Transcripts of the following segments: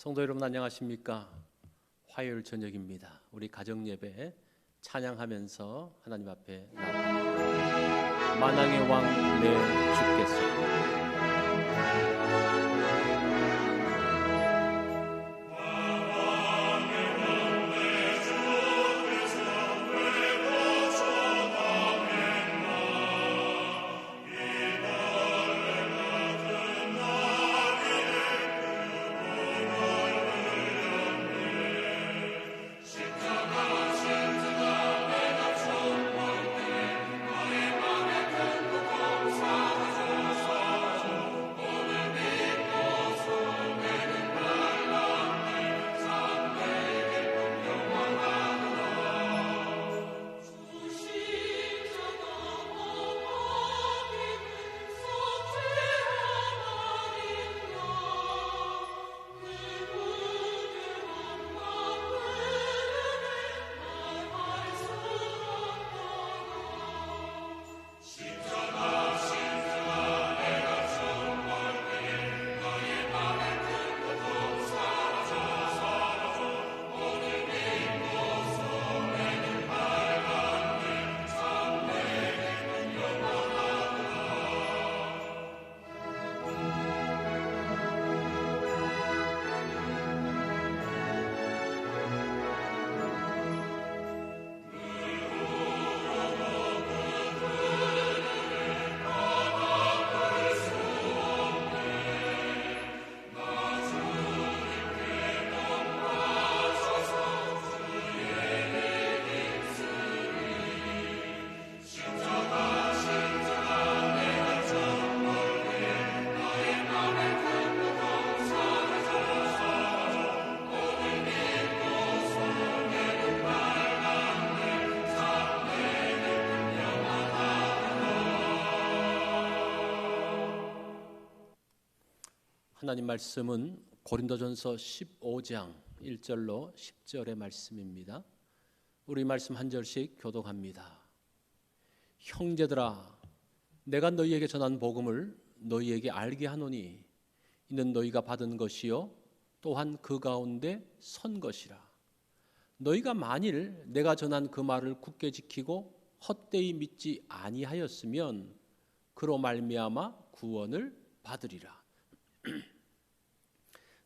성도 여러분 안녕하십니까? 화요일 저녁입니다. 우리 가정 예배 찬양하면서 하나님 앞에 나옵니다. 만왕의 왕내 주께 하나님 말씀은 고린도전서 15장 1절로 10절의 말씀입니다. 우리 말씀 한 절씩 교독합니다. 형제들아 내가 너희에게 전한 복음을 너희에게 알게 하노니 이는 너희가 받은 것이요 또한 그 가운데 선 것이라 너희가 만일 내가 전한 그 말을 굳게 지키고 헛되이 믿지 아니하였으면 그로 말미암아 구원을 받으리라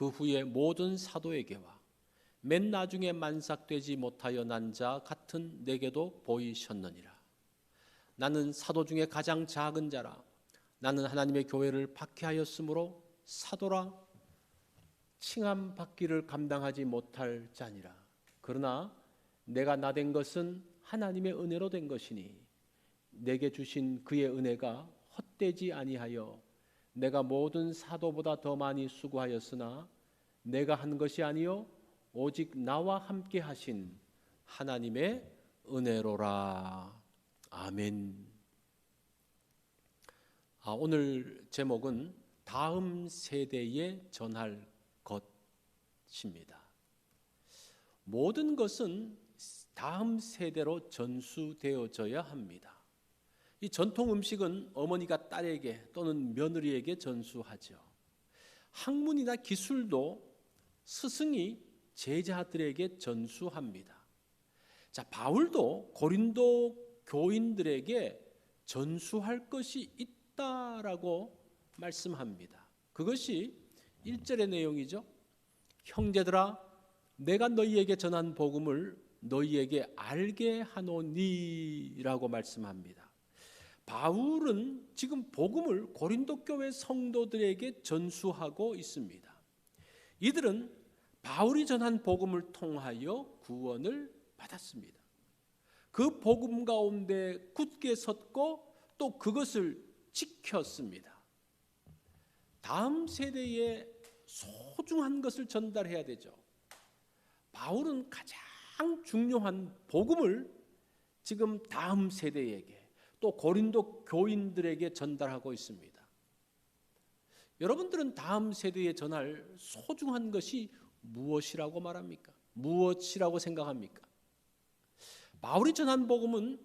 그 후에 모든 사도에게와 맨 나중에 만삭되지 못하여 난 자 같은 내게도 보이셨느니라. 나는 사도 중에 가장 작은 자라. 나는 하나님의 교회를 박해하였으므로 사도라 칭함 받기를 감당하지 못할 자니라. 그러나 내가 나 된 것은 하나님의 은혜로 된 것이니 내게 주신 그의 은혜가 헛되지 아니하여 내가 모든 사도보다 더 많이 수고하였으나 내가 한 것이 아니요 오직 나와 함께 하신 하나님의 은혜로라. 아멘. 아, 오늘 제목은 다음 세대에 전할 것입니다. 모든 것은 다음 세대로 전수되어져야 합니다. 이 전통 음식은 어머니가 딸에게 또는 며느리에게 전수하죠. 학문이나 기술도 스승이 제자들에게 전수합니다. 자, 바울도 고린도 교인들에게 전수할 것이 있다라고 말씀합니다. 그것이 1절의 내용이죠. 형제들아 내가 너희에게 전한 복음을 너희에게 알게 하노니라고 말씀합니다. 바울은 지금 복음을 고린도 교회 성도들에게 전수하고 있습니다. 이들은 바울이 전한 복음을 통하여 구원을 받았습니다. 그 복음 가운데 굳게 섰고 또 그것을 지켰습니다. 다음 세대의 소중한 것을 전달해야 되죠. 바울은 가장 중요한 복음을 지금 다음 세대에게 또 고린도 교인들에게 전달하고 있습니다. 여러분들은 다음 세대에 전할 소중한 것이 무엇이라고 말합니까? 무엇이라고 생각합니까? 바울이 전한 복음은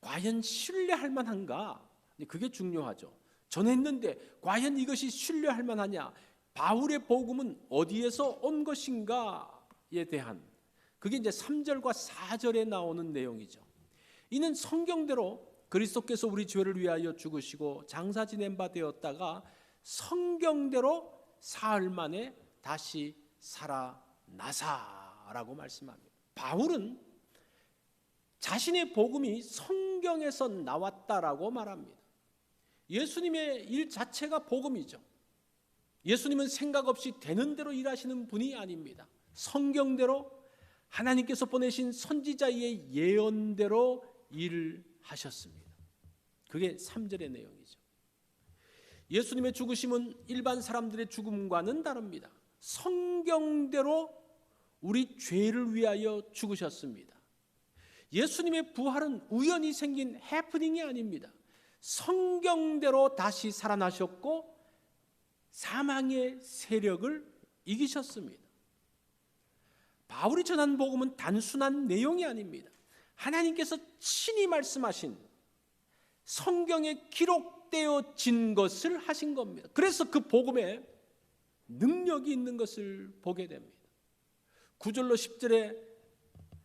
과연 신뢰할 만한가? 그게 중요하죠. 전했는데 과연 이것이 신뢰할 만하냐? 바울의 복음은 어디에서 온 것인가에 대한 그게 이제 3절과 4절에 나오는 내용이죠. 이는 성경대로 그리스도께서 우리 죄를 위하여 죽으시고 장사 지낸 바 되었다가 성경대로 사흘 만에 다시 살아나사라고 말씀합니다. 바울은 자신의 복음이 성경에서 나왔다라고 말합니다. 예수님의 일 자체가 복음이죠. 예수님은 생각 없이 되는 대로 일하시는 분이 아닙니다. 성경대로 하나님께서 보내신 선지자의 예언대로 일을 하셨습니다. 그게 3절의 내용이죠. 예수님의 죽으심은 일반 사람들의 죽음과는 다릅니다. 성경대로 우리 죄를 위하여 죽으셨습니다. 예수님의 부활은 우연히 생긴 해프닝이 아닙니다. 성경대로 다시 살아나셨고 사망의 세력을 이기셨습니다. 바울이 전한 복음은 단순한 내용이 아닙니다. 하나님께서 친히 말씀하신 성경에 기록되어진 것을 하신 겁니다. 그래서 그 복음에 능력이 있는 것을 보게 됩니다. 9절로 10절에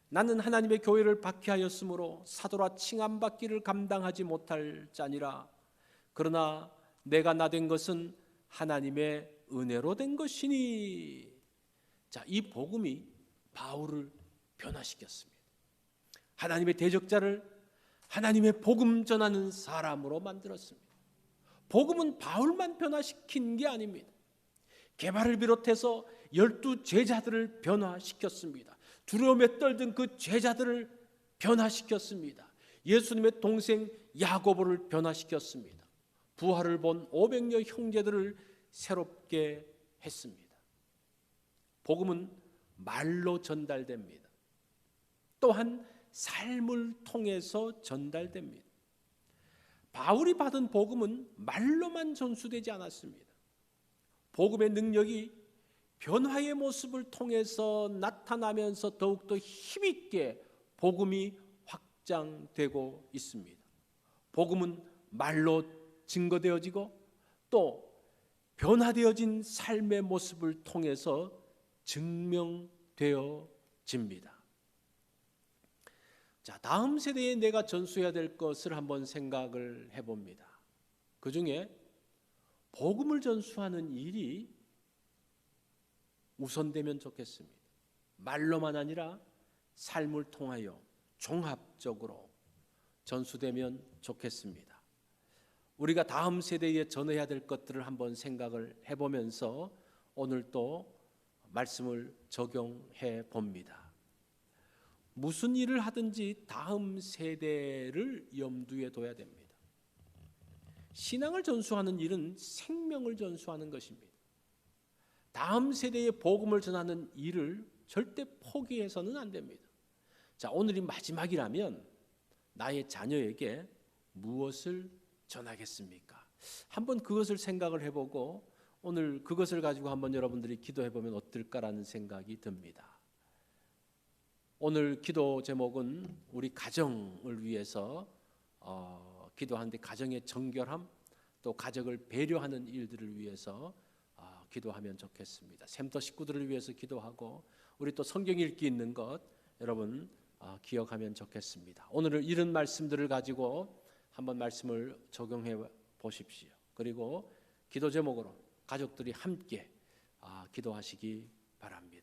나는 하나님의 교회를 박해하였으므로 사도라 칭함받기를 감당하지 못할 자니라. 그러나 내가 나 된 것은 하나님의 은혜로 된 것이니. 자, 이 복음이 바울을 변화시켰습니다. 하나님의 대적자를 하나님의 복음 전하는 사람으로 만들었습니다. 복음은 바울만 변화시킨 게 아닙니다. 개발을 비롯해서 열두 제자들을 변화시켰습니다. 두려움에 떨던 그 제자들을 변화시켰습니다. 예수님의 동생 야고보를 변화시켰습니다. 부활을 본 500여 형제들을 새롭게 했습니다. 복음은 말로 전달됩니다. 또한 삶을 통해서 전달됩니다. 바울이 받은 복음은 말로만 전수되지 않았습니다. 복음의 능력이 변화의 모습을 통해서 나타나면서 더욱더 힘있게 복음이 확장되고 있습니다. 복음은 말로 증거되어지고 또 변화되어진 삶의 모습을 통해서 증명되어집니다. 자, 다음 세대에 내가 전수해야 될 것을 한번 생각을 해봅니다. 그 중에 복음을 전수하는 일이 우선되면 좋겠습니다. 말로만 아니라 삶을 통하여 종합적으로 전수되면 좋겠습니다. 우리가 다음 세대에 전해야 될 것들을 한번 생각을 해보면서 오늘 또 말씀을 적용해 봅니다. 무슨 일을 하든지 다음 세대를 염두에 둬야 됩니다. 신앙을 전수하는 일은 생명을 전수하는 것입니다. 다음 세대의 복음을 전하는 일을 절대 포기해서는 안 됩니다. 자, 오늘이 마지막이라면 나의 자녀에게 무엇을 전하겠습니까? 한번 그것을 생각을 해보고 오늘 그것을 가지고 한번 여러분들이 기도해 보면 어떨까라는 생각이 듭니다. 오늘 기도 제목은 우리 가정을 위해서 어, 기도하는데 가정의 정결함 또 가정을 배려하는 일들을 위해서 어, 기도하면 좋겠습니다. 샘터 식구들을 위해서 기도하고 우리 또 성경 읽기 있는 것 여러분 어, 기억하면 좋겠습니다. 오늘 이런 말씀들을 가지고 한번 말씀을 적용해 보십시오. 그리고 기도 제목으로 가족들이 함께 아, 기도하시기 바랍니다.